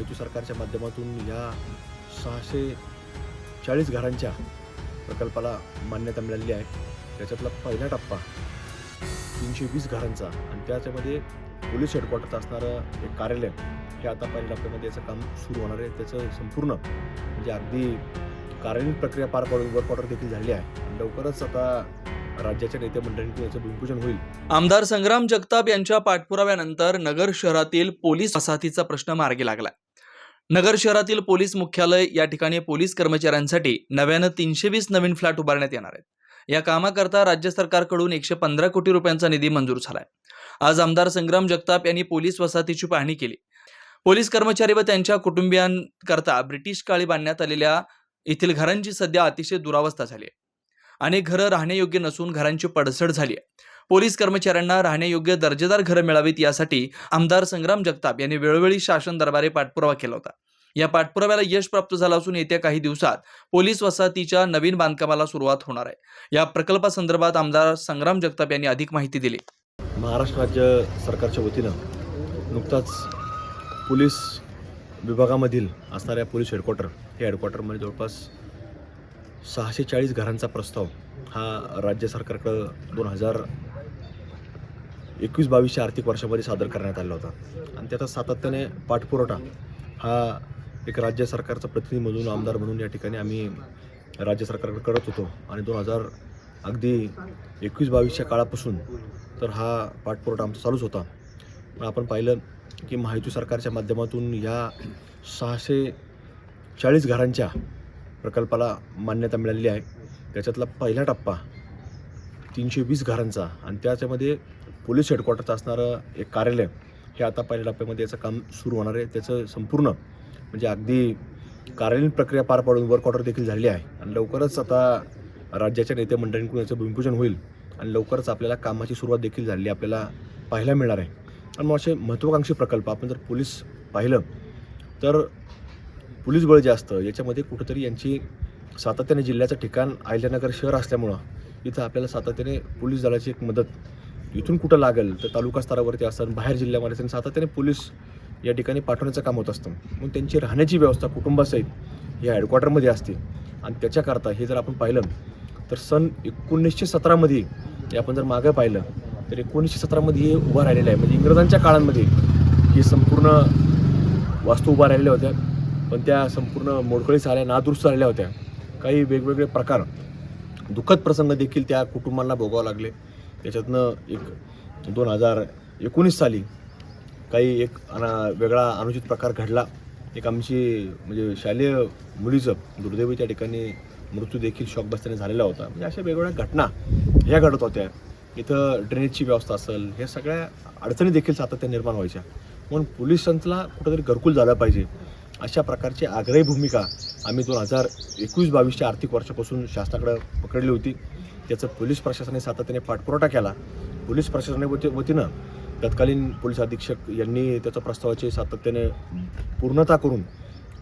महायुती सरकारच्या माध्यमातून या सहाशे चाळीस घरांच्या प्रकल्पाला मान्यता मिळालेली आहे. त्याच्यातला पहिला टप्पा तीनशे वीस घरांचा आणि त्याच्यामध्ये पोलीस हेडक्वार्टरचं असणारं एक कार्यालय हे आता पहिल्या टप्प्यामध्ये याचं काम सुरू होणार आहे. त्याचं संपूर्ण म्हणजे अगदी कार्यान्वित प्रक्रिया पार पाडून वर्क ऑर्डर देखील झाली आहे. लवकरच आता राज्याच्या नेते मंडळींकडून याचं भूमिपूजन होईल. आमदार संग्राम जगताप यांच्या पाठपुराव्यानंतर नगर शहरातील पोलीस वसाहतीचा प्रश्न मार्गी लागला. नगर शहरातील पोलीस मुख्यालय या ठिकाणी पोलीस कर्मचाऱ्यांसाठी नव्यानं तीनशे वीस नवीन फ्लॅट उभारण्यात येणार आहेत. या कामाकरता राज्य सरकारकडून एकशे पंधरा कोटी रुपयांचा निधी मंजूर झालाय. आज आमदार संग्राम जगताप यांनी पोलीस वसाहतीची पाहणी केली. पोलीस कर्मचारी व त्यांच्या कुटुंबियांकरता ब्रिटिश काळी बांधण्यात आलेल्या येथील घरांची सध्या अतिशय दुरावस्था झाली आहे. अनेक घरं राहण्यायोग्य नसून घरांची पडसड झाली आहे. पोलीस कर्मचाऱ्यांना राहण्यायोग्य दर्जेदार घरं मिळावीत यासाठी आमदार संग्राम जगताप यांनी वेळोवेळी शासन दरबारे पाठपुरावा केला होता. या पाठपुराव्याला यश प्राप्त झालं असून येत्या काही दिवसात पोलीस वसाहतीच्या नवीन बांधकामाला सुरुवात होणार आहे. या प्रकल्पासंदर्भात आमदार संग्राम जगताप यांनी अधिक माहिती दिली. महाराष्ट्र राज्य सरकारच्या वतीनं नुकताच पोलीस विभागामधील असणाऱ्या पोलीस हेडक्वार्टर हे हेडक्वार्टरमध्ये जवळपास सहाशे चाळीस घरांचा प्रस्ताव हा राज्य सरकारकडं दोन हजार एकवीस बावीसच्या आर्थिक वर्षामध्ये सादर करण्यात आला होता. आणि त्याचा सातत्याने पाठपुरवठा हा एक राज्य सरकारचा प्रतिनिधी म्हणून आमदार म्हणून या ठिकाणी आम्ही राज्य सरकारकडे करत होतो. आणि दोन हजार अगदी एकवीस बावीसच्या काळापासून तर हा पाठपुरवठा आमचा चालूच होता. पण आपण पाहिलं की महायुती सरकारच्या माध्यमातून या सहाशे चाळीस घरांच्या प्रकल्पाला मान्यता मिळालेली आहे. त्याच्यातला पहिला टप्पा तीनशे वीस घरांचा आणि त्याच्यामध्ये पोलीस हेडक्वार्टरचं असणारं एक कार्यालय हे आता पहिल्या टप्प्यामध्ये याचं काम सुरू होणार आहे. त्याचं संपूर्ण म्हणजे अगदी कार्यालयीन प्रक्रिया पार पाडून वर्क ऑर्डर देखील झालेली आहे. आणि लवकरच आता राज्याच्या नेते मंडळींकडून याचं भूमिपूजन होईल आणि लवकरच आपल्याला कामाची सुरुवात देखील झालेली आपल्याला पाहायला मिळणार आहे. आणि मग असे महत्त्वाकांक्षी प्रकल्प आपण जर पोलीस पाहिलं तर पोलीस बळ जे असतं याच्यामध्ये कुठंतरी यांची सातत्याने जिल्ह्याचं ठिकाण आयल्यानगर शहर असल्यामुळं इथं आपल्याला सातत्याने पोलीस दलाची एक मदत इथून कुठं लागेल? तर तालुका स्तरावरती असतं बाहेर जिल्ह्यामध्ये असतं सातत्याने पोलीस या ठिकाणी पाठवण्याचं काम होत असतं. मग त्यांची राहण्याची व्यवस्था कुटुंबासहित या हेडक्वार्टरमध्ये असते. आणि त्याच्याकरता हे जर आपण पाहिलं तर सन एकोणीसशे सतरामध्ये हे आपण जर मागं पाहिलं तर एकोणीसशे सतरामध्ये हे उभं राहिलेलं आहे. म्हणजे इंग्रजांच्या काळांमध्ये ही संपूर्ण वास्तू उभा राहिलेल्या होत्या. पण त्या संपूर्ण मोडकळीस आल्या नादुरुस्त झालेल्या होत्या. काही वेगवेगळे प्रकार दुःखद प्रसंग देखील त्या कुटुंबांना भोगावं लागले. त्याच्यातनं एक दोन हजार एकोणीस साली काही एक अना वेगळा अनुचित प्रकार घडला. एक आमची म्हणजे शालेय मुलीचं दुर्दैवी त्या ठिकाणी मृत्यू देखील शॉक बसल्याने झालेला होता. म्हणजे अशा वेगवेगळ्या घटना ह्या घडत होत्या. इथं ड्रेनेजची व्यवस्था असेल ह्या सगळ्या अडचणी देखील सातत्या निर्माण व्हायच्या. म्हणून पोलिसांना कुठंतरी घरकुल झालं पाहिजे. अशा प्रकारची आग्रही भूमिका आम्ही दोन हजार एकवीस बावीसच्या आर्थिक वर्षापासून शासनाकडे पकडली होती. त्याचं पोलीस प्रशासनाने सातत्याने पाठपुरवठा केला. पोलीस प्रशासना वतीनं तत्कालीन पोलीस अधीक्षक यांनी त्याच्या प्रस्तावाची सातत्याने पूर्णता करून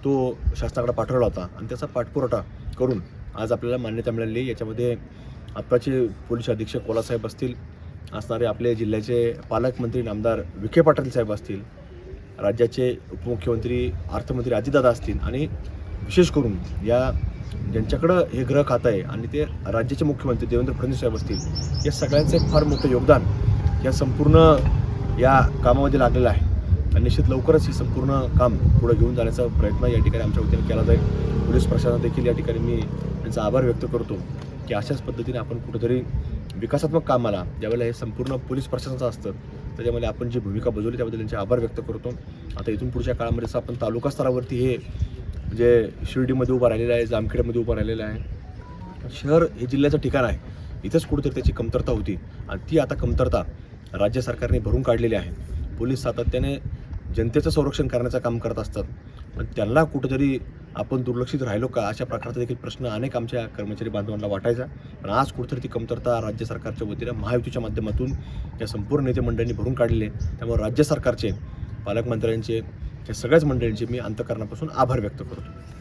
तो शासनाकडे पाठवला होता. आणि त्याचा पाठपुरवठा करून आज आपल्याला मान्यता मिळाली. याच्यामध्ये आत्ताचे पोलीस अधीक्षक कोलासाहेब असतील असणारे आपले जिल्ह्याचे पालकमंत्री नामदार विखे पाटील साहेब असतील राज्याचे उपमुख्यमंत्री अर्थमंत्री अजितदादा असतील आणि विशेष करून या ज्यांच्याकडं हे ग्रह खातं आहे आणि ते राज्याचे मुख्यमंत्री देवेंद्र फडणवीस साहेब असतील या सगळ्यांचं एक फार मोठं योगदान या संपूर्ण या कामामध्ये लागलेलं आहे. आणि निश्चित लवकरच हे संपूर्ण काम पुढे घेऊन जाण्याचा प्रयत्न या ठिकाणी आमच्या वतीने केला जाईल. पोलीस प्रशासन देखील या ठिकाणी मी त्यांचा आभार व्यक्त करतो की अशाच पद्धतीने आपण कुठेतरी विकासात्मक कामाला ज्यावेळेला हे संपूर्ण पोलीस प्रशासनाचं असतं त्याच्यामध्ये आपण जी भूमिका बजावली त्याबद्दल त्यांचे आभार व्यक्त करतो. आता इथून पुढच्या काळामध्ये आपण तालुका स्तरावरती हे म्हणजे शिर्डीमध्ये उभं राहिलेलं आहे जामखेडमध्ये उभा राहिलेला आहे. शहर हे जिल्ह्याचं ठिकाण आहे. इथंच कुठेतरी त्याची कमतरता होती. आणि ती आता कमतरता राज्य सरकारने भरून काढलेली आहे. पोलीस सातत्याने जनतेचं संरक्षण करण्याचं काम करत असतात. पण त्यांना कुठंतरी आपण दुर्लक्षित राहिलो का? अशा प्रकारचा देखील प्रश्न अनेक आमच्या कर्मचारी बांधवांना वाटायचा. पण आज कुठेतरी ती कमतरता राज्य सरकारच्या वतीनं महायुतीच्या माध्यमातून या संपूर्ण नेते मंडळींनी भरून काढलेले त्यामुळे राज्य सरकारचे पालकमंत्र्यांचे या सगळ्याच मंडळींचे मी अंतकरणापासून आभार व्यक्त करतो.